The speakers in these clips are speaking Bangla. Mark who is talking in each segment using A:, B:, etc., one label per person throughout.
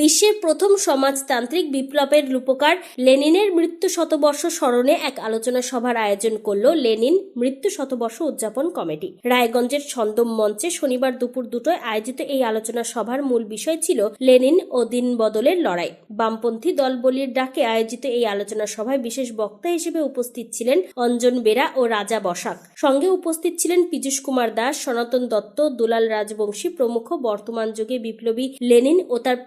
A: বিশ্বের প্রথম সমাজতান্ত্রিক বিপ্লবের রূপকার লেনিনের মৃত্যু শতবর্ষ স্মরণে এক আলোচনা সভার আয়োজন করল লেনিন মৃত্যু শতবর্ষ উদযাপন কমিটি। রায়গঞ্জের ছন্দম মঞ্চে শনিবার দুপুর দুটোয় আয়োজিত এই আলোচনা সভার মূল বিষয় ছিল লেনিন ও দিন বদলের লড়াই। বামপন্থী দলবলির ডাকে আয়োজিত এই আলোচনা সভায় বিশেষ বক্তা হিসেবে উপস্থিত ছিলেন অঞ্জন বেরা ও রাজা বসাক। সঙ্গে উপস্থিত ছিলেন পীযূষ কুমার দাস, সনাতন দত্ত, দুলাল রাজবংশী প্রমুখ বর্তমান যুগে বিপ্লবী লেনিন ও তার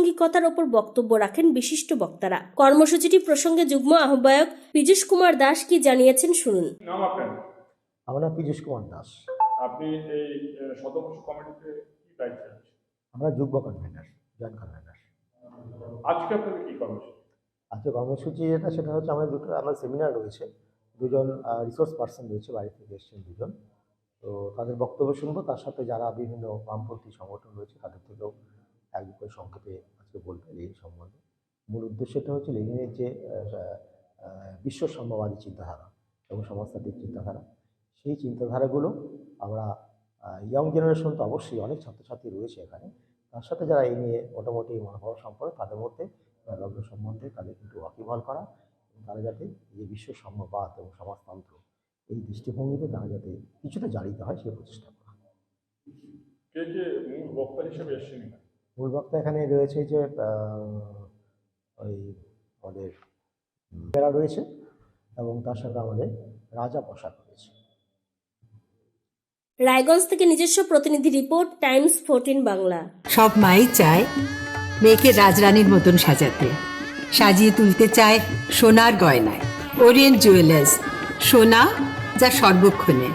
A: প্রাসঙ্গিকতার ওপর বক্তব্য রাখেন বিশিষ্ট বক্তারা। কর্মসূচিটি প্রসঙ্গে যুগ্ম আহ্বায়ক পীযূষ কুমার দাস কি জানিয়েছেন শুনুন।
B: আমার নাম পীযূষ কুমার দাস।
C: আপনি এই শতবর্ষ কমিটিতে কি দায়িত্বে
B: আমরা যুগ্ম কনভেনার জয়েন্ট কনভেনার
C: আজকে আপনাদের কি কর্মসূচি?
B: আজকে কর্মসূচি যেটা সেটা হচ্ছে আমাদের দুটো আমার সেমিনার রয়েছে। দুজন রিসোর্স পার্সন রয়েছে বাড়ি থেকে এসছেন দুজন। তো তাদের বক্তব্য শুনব তার সাথে যারা বিভিন্ন বামপন্থী সংগঠন রয়েছে তাদের থেকেও এক সংক্ষেপে আজকে বলতে এই সম্বন্ধে। মূল উদ্দেশ্যটা হচ্ছে লেনিনের যে বিশ্ব সাম্যবাদী চিন্তাধারা এবং সমাজতান্ত্রিক চিন্তাধারা। সেই চিন্তাধারাগুলো আমরা ইয়ং জেনারেশন তো অবশ্যই অনেক ছাত্রছাত্রী রয়েছে এখানে। তার সাথে যারা এই নিয়ে মোটামুটি মনোভাব সম্পর্কে তাদের মধ্যে লগ্ন সম্বন্ধে তাদের কিন্তু ওয়াকিবহাল করা তারা যাতে যে বিশ্ব সাম্যবাদ এবং সমাজতন্ত্র এই দৃষ্টিভঙ্গিতে তারা যাতে কিছুটা জারিত হয় সেই প্রচেষ্টা করা।
C: কে কে, মূল বক্তা হিসেবে এসেছেন?
B: মূল বক্তা এখানে রয়েছে যে আহ, ওই আমাদের বেড়া রয়েছে এবং তার সাথে আমাদের রাজা পোশাক রয়েছে।
A: রায়গঞ্জ থেকে নিজস্ব প্রতিনিধি রিপোর্ট টাইমস ফোরটিন বাংলা।
D: সব মাই চায় মেয়েকে রাজরানীর মতন সাজাতে। সাজিয়ে তুলতে চায় সোনার গয়নায়। ওরিয়েন্ট জুয়েলার্স সোনা যা সর্বক্ষণের।